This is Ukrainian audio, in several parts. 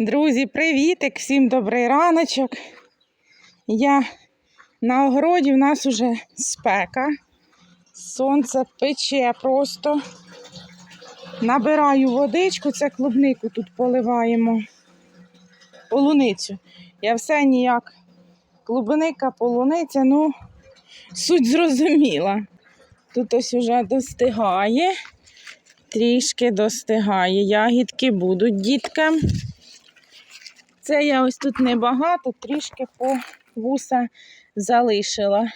Друзі, привітик! Всім добрий раночок. Я на огороді в нас уже спека. Сонце пече просто. Набираю водичку, це клубнику тут поливаємо. Полуницю. Я все ніяк. Клубника, полуниця, ну, суть зрозуміла. Тут ось уже достигає. Трішки достигає. Ягідки будуть діткам. Це я ось тут небагато, трішки по вуса залишила.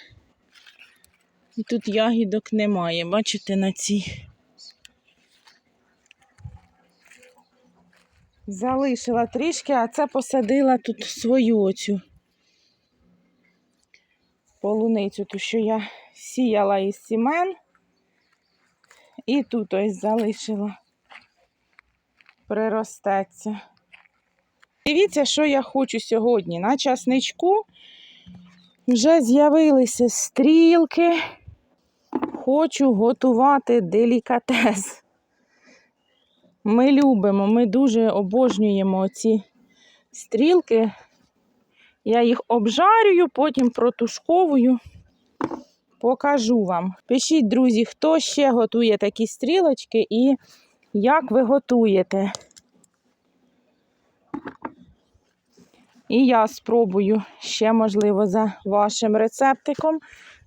І тут ягідок немає, бачите, на цій. Залишила трішки, а це посадила тут свою оцю полуницю, ту, що я сіяла із сімен. І тут ось залишила. Приростеться. Дивіться, що я хочу сьогодні. На часничку вже з'явилися стрілки. Хочу готувати делікатес. Ми любимо, ми дуже обожнюємо ці стрілки. Я їх обжарюю, потім протушковую. Покажу вам. Пишіть, друзі, хто ще готує такі стрілочки і як ви готуєте. І я спробую ще, можливо, за вашим рецептиком.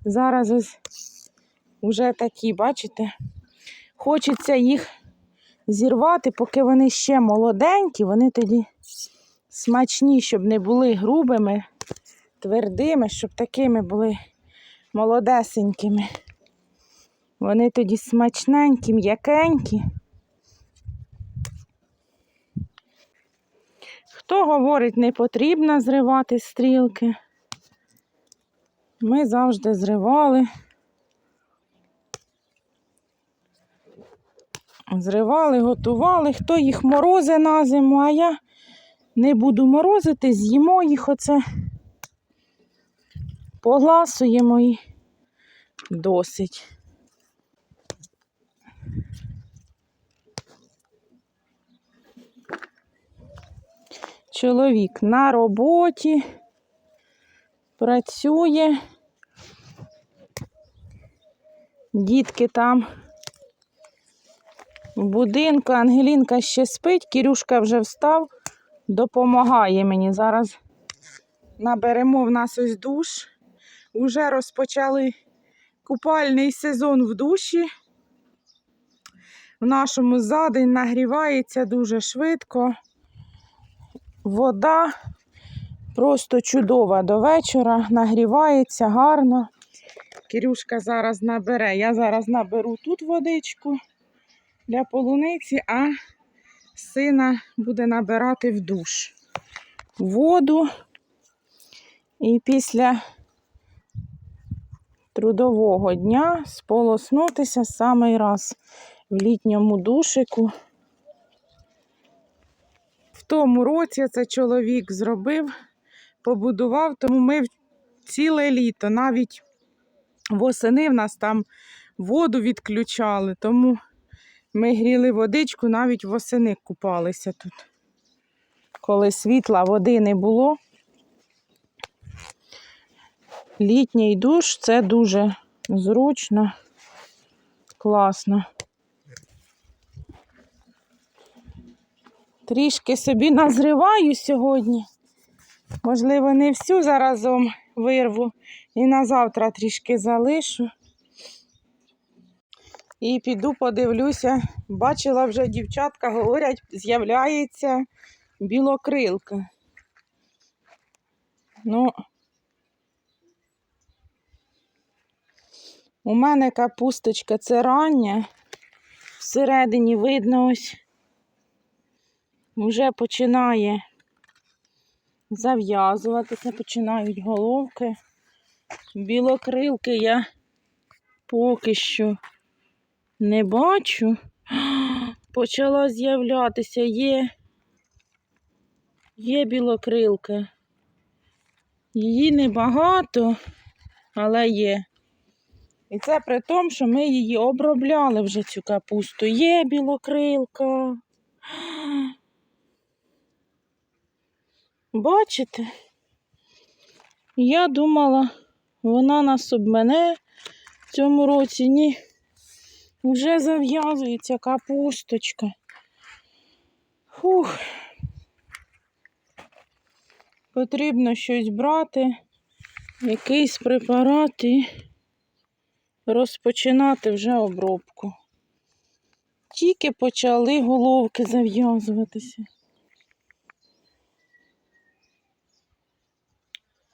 Зараз вже такі, бачите? Хочеться їх зірвати, поки вони ще молоденькі, вони тоді смачні, щоб не були грубими, твердими, щоб такими були молодесенькими. Вони тоді смачненькі, м'якенькі. Хто говорить, не потрібно зривати стрілки? Ми завжди зривали. Зривали, готували, хто їх морози на зиму, а я не буду морозити, з'їмо їх оце, погласуємо і досить. Чоловік на роботі працює. Дітки там в будинку. Ангелінка ще спить, Кірюшка вже встав, допомагає мені. Зараз наберемо в нас ось душ. Уже розпочали купальний сезон в душі. В нашому за день нагрівається дуже швидко. Вода просто чудова до вечора, нагрівається гарно. Кирюшка зараз набере. Я зараз наберу тут водичку для полуниці, а сина буде набирати в душ воду. І після трудового дня сполоснутися самий раз в літньому душику. Тому році це чоловік зробив, побудував, тому ми ціле літо, навіть восени в нас там воду відключали, тому ми гріли водичку, навіть восени купалися тут. Коли світла води не було. Літній душ це дуже зручно, класно. Трішки собі назриваю сьогодні. Можливо, не всю заразом вирву і на завтра трішки залишу. І піду подивлюся. Бачила вже дівчатка, говорять, з'являється білокрилка. Ну, у мене капусточка це рання. Всередині видно ось вже починає зав'язуватися, починають головки. Білокрилки я поки що не бачу. Почала з'являтися, є, є білокрилка. Її небагато, але є. І це при тому, що ми її обробляли вже цю капусту. Є білокрилка. Бачите? Я думала, вона нас обмене в цьому році. Ні. Вже зав'язується капусточка. Фух. Потрібно щось брати, якийсь препарат і розпочинати вже обробку. Тільки почали головки зав'язуватися.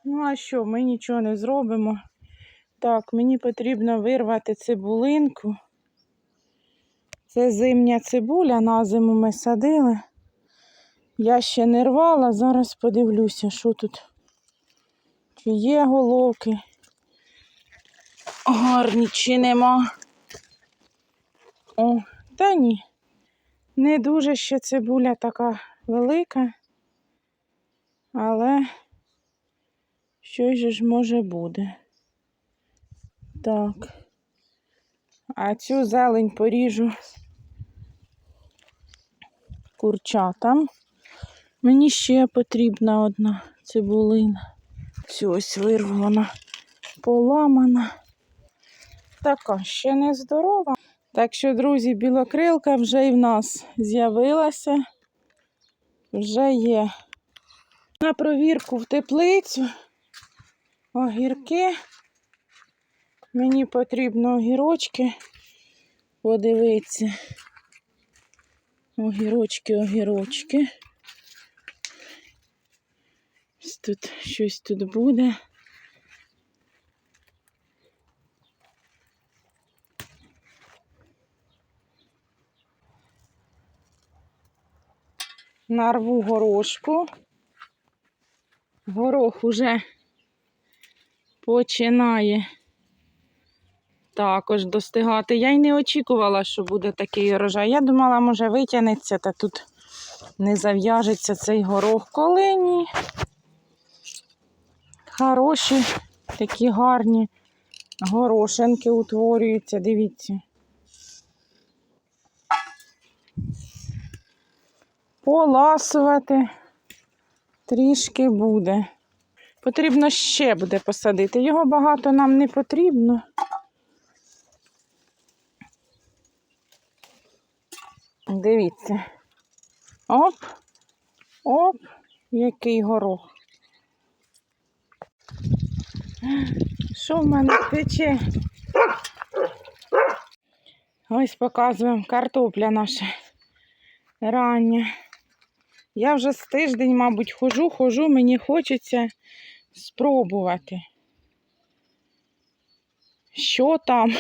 Ну, а що, ми нічого не зробимо. Так, мені потрібно вирвати цибулинку. Це зимня цибуля, на зиму ми садили. Я ще не рвала, зараз подивлюся, що тут. Чи є головки. Гарні, чи нема. О, та ні. Не дуже ще цибуля така велика, але же ж може буде. Так. А цю зелень поріжу курчатам. Мені ще потрібна одна цибулина. Цю ось вирву вона поламана. Така ще не здорова. Так що, друзі, білокрилка вже і в нас з'явилася. Вже є. На провірку в теплицю. Огірки. Мені потрібно огірочки подивитися. Огірочки, огірочки. Тут щось тут буде. Нарву горошку. Горох уже починає також достигати. Я й не очікувала, що буде такий урожай. Я думала, може витягнеться, та тут не зав'яжеться цей горох. Коли ні. Хороші, такі гарні горошинки утворюються, дивіться. Поласувати трішки буде. Потрібно ще буде посадити. Його багато нам не потрібно. Дивіться. Оп, оп, який горох. Що в мене тече? Ось показуємо картопля наша рання. Я вже з тиждень, мабуть, хожу, хожу, мені хочеться спробувати. Що там?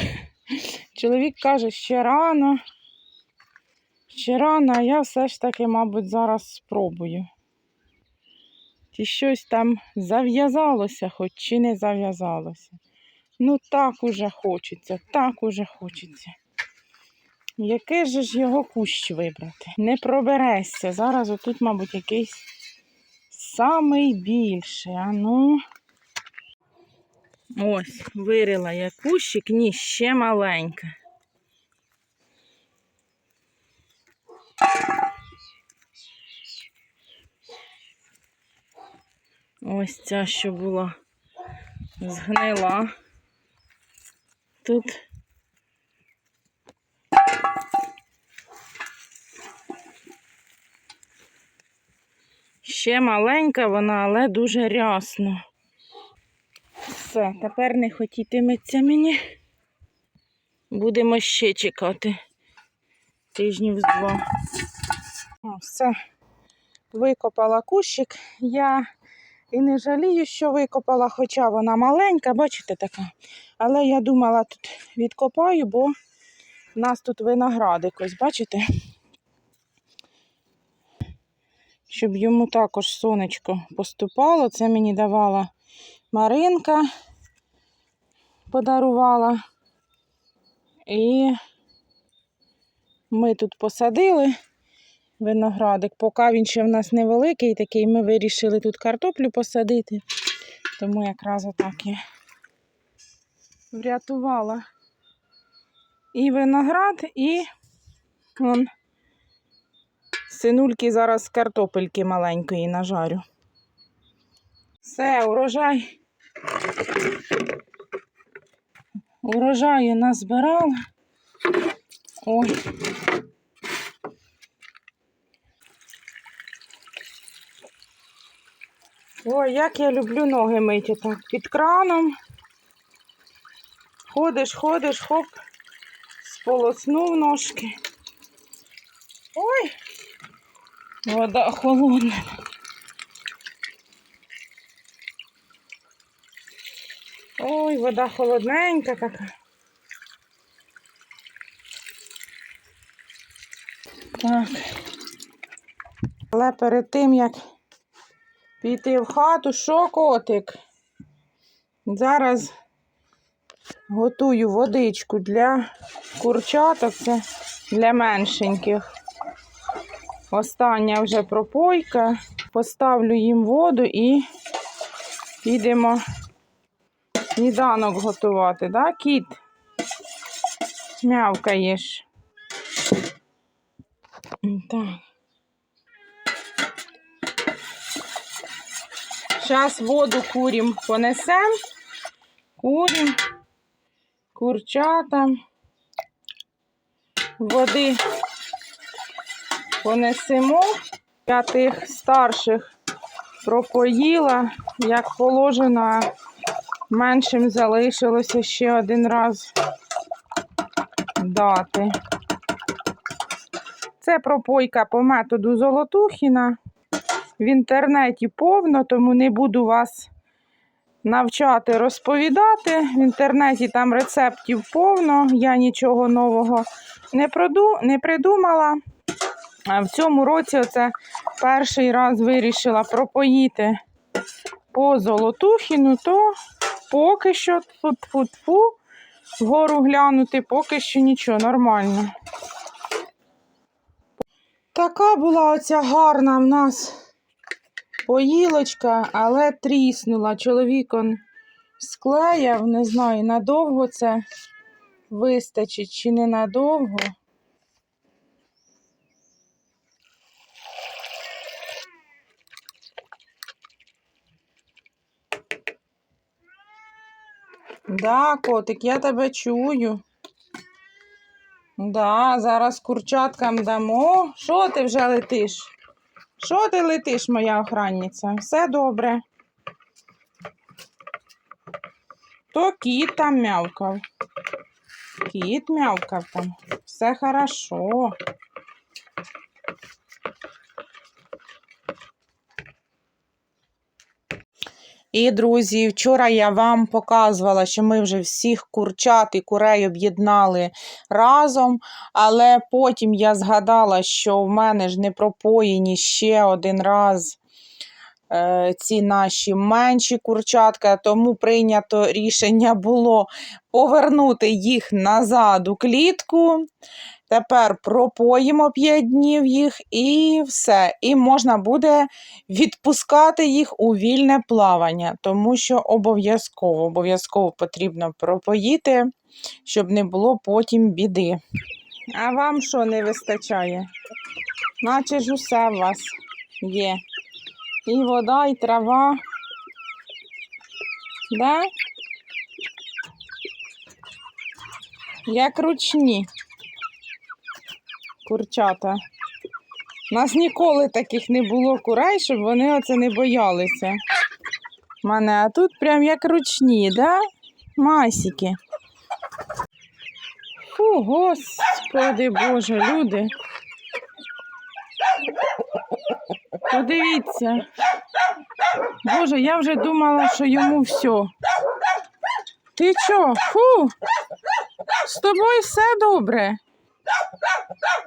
Чоловік каже, ще рано. Ще рано, а я все ж таки, мабуть, зараз спробую. Чи щось там зав'язалося, хоч чи не зав'язалося. Ну, так уже хочеться, так уже хочеться. Який же ж його кущ вибрати? Не проберешся. Зараз отут, мабуть, якийсь самий більший. А ну. Ось, вирила я кущик, ні, ще маленька. Ось ця, що була згнила. Тут ще маленька вона, але дуже рясно. Все, тепер не хотітиметься мені. Будемо ще чекати тижнів з два. О, все, викопала кущик. Я і не жалію, що викопала, хоча вона маленька, бачите, така. Але я думала, тут відкопаю, бо в нас тут виноградик, ось, бачите? Щоб йому також сонечко поступало. Це мені давала Маринка, подарувала. І ми тут посадили виноградик. Поки він ще в нас невеликий такий, ми вирішили тут картоплю посадити. Тому якраз отак я врятувала і виноград, і вон, синульки зараз картопельки маленької нажарю. Все, урожай. Урожаю назбирала. Ой. Ой, як я люблю ноги мити так під краном. Ходиш, ходиш, хоп, сполоснув ножки. Ой, вода холодна. Ой, вода холодненька така. Так. Але перед тим, як піти в хату, що котик? Зараз готую водичку для курчаток, це для меншеньких. Остання вже пропойка. Поставлю їм воду і підемо сніданок готувати, да, кіт? Мявкаєш. Так. Зараз воду курім понесем. Курім, курчатам. Води понесемо. Я тих старших пропоїла, як положено, меншим залишилося ще один раз дати. Це пропойка по методу Золотухіна. В інтернеті повно, тому не буду вас навчати розповідати. В інтернеті там рецептів повно, я нічого нового не придумала. В цьому році оце перший раз вирішила пропоїти по Золотухіну, то поки що тфу-тфу-тфу, вгору глянути, поки що нічого, нормально. Така була оця гарна в нас поїлочка, але тріснула. Чоловік он склеяв, не знаю, надовго це вистачить чи не Да, котик, я тебе чую. Да, зараз курчаткам дамо. Що ти вже летиш? Що ти летиш, моя охранниця? Все добре. То кіт там мявкав. Кіт мявкав там. Все хорошо. І, друзі, вчора я вам показувала, що ми вже всіх курчат і курей об'єднали разом, але потім я згадала, що в мене ж не пропоєні ще один раз е, ці наші менші курчатка, тому прийнято рішення було повернути їх назад у клітку. Тепер пропоїмо 5 днів їх і все. І можна буде відпускати їх у вільне плавання, тому що обов'язково обов'язково потрібно пропоїти, щоб не було потім біди. А вам що не вистачає? Наче ж усе у вас є. І вода, і трава. Да? Як ручні курчата. У нас ніколи таких не було курей, щоб вони оце не боялися. Мене, а тут прям як ручні, да? Масіки. Фу, господи Боже, люди. Подивіться. Боже, я вже думала, що йому все. Ти чо? Фу? З тобою все добре.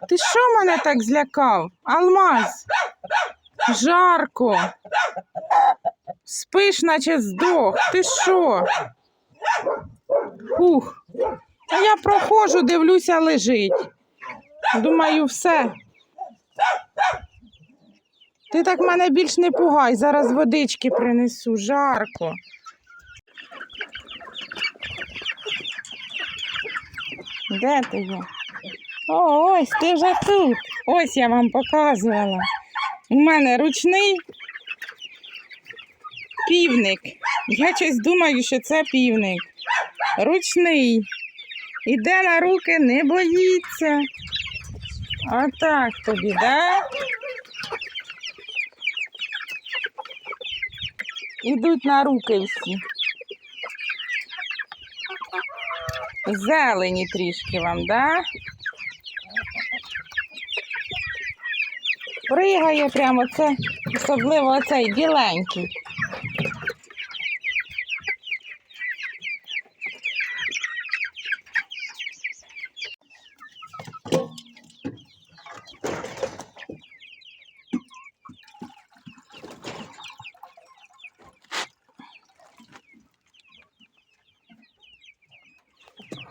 Ти що мене так злякав? Алмаз? Жарко. Спиш, наче здох. Ти що? Фух. А я проходжу, дивлюся, лежить. Думаю, все. Ти так мене більш не пугай, зараз водички принесу, жарко. Де ти є? О, ось ти вже тут. Ось я вам показувала. У мене ручний. півник. Я щось думаю, що це півник. Ручний. Іде на руки, не боїться. Отак тобі, да? Ідуть на руки всі. Зелені трішки вам, да? Пригає прямо це, особливо оцей біленький.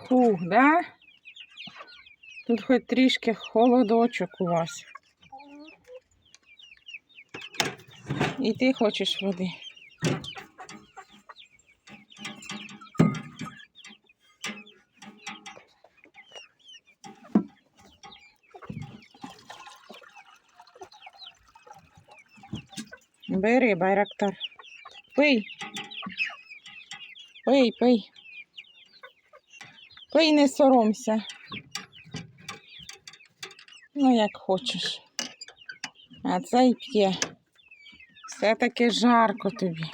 Фух, да? Тут хоч трішки холодочок у вас. І ти хочеш води. Бери, байрактар. Пий. Пий, пий. Пий, не соромся. Ну, як хочеш. А цей п'є. Все-таки жарко тобі.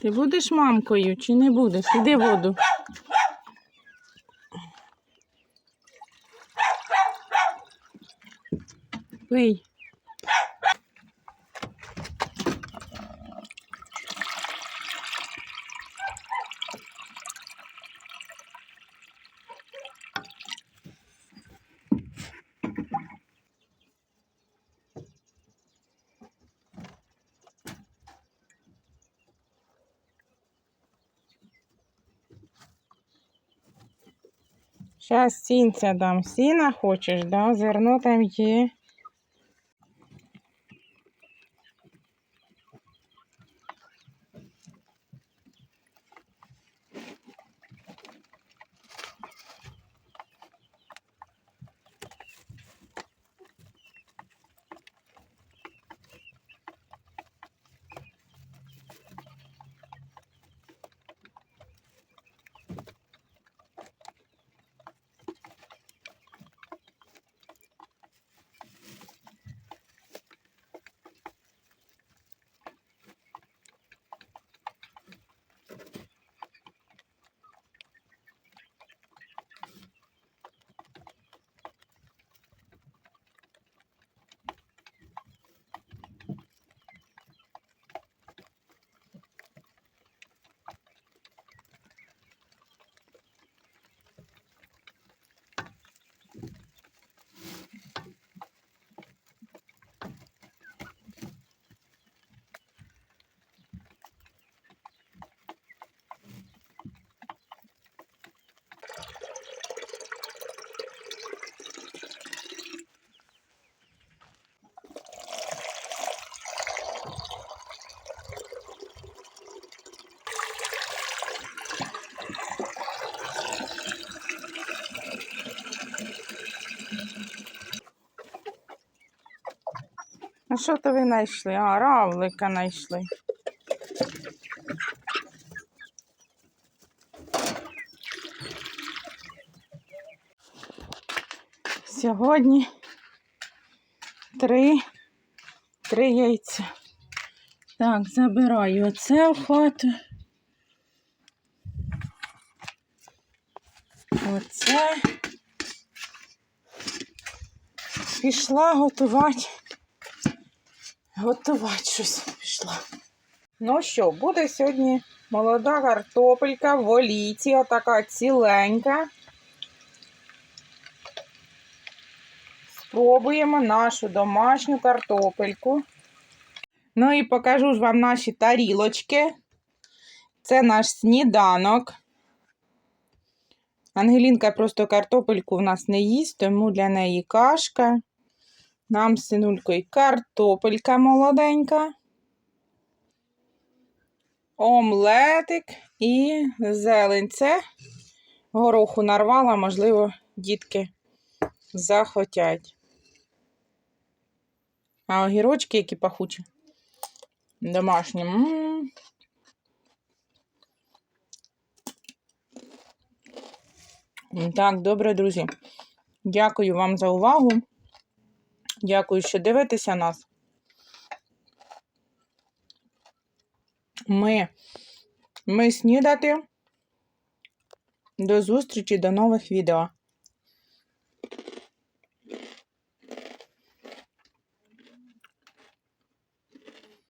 Ти будеш мамкою чи не будеш? Іди воду. Пий. Зараз сінця дам. Сіна хочеш, да? Зерно там є. А що то ви знайшли? А, равлика знайшли. Сьогодні три, три яйця. Так, забираю оце в хату. Оце. Пішла готувати. Готувати щось пішла. Ну що, буде сьогодні молода картопелька в оліці, отака ціленька. Спробуємо нашу домашню картопельку. Ну і покажу ж вам наші тарілочки. Це наш сніданок. Ангелінка просто картопельку в нас не їсть, тому для неї кашка. Нам з синулькою картопелька молоденька. Омлетик і зелень. Це гороху нарвала, можливо, дітки захотять. А огірочки, які пахучі. Домашні. М. Так, добре, друзі. Дякую вам за увагу. Дякую, що дивитеся нас. Ми, ми снідати. До зустрічі, до нових відео.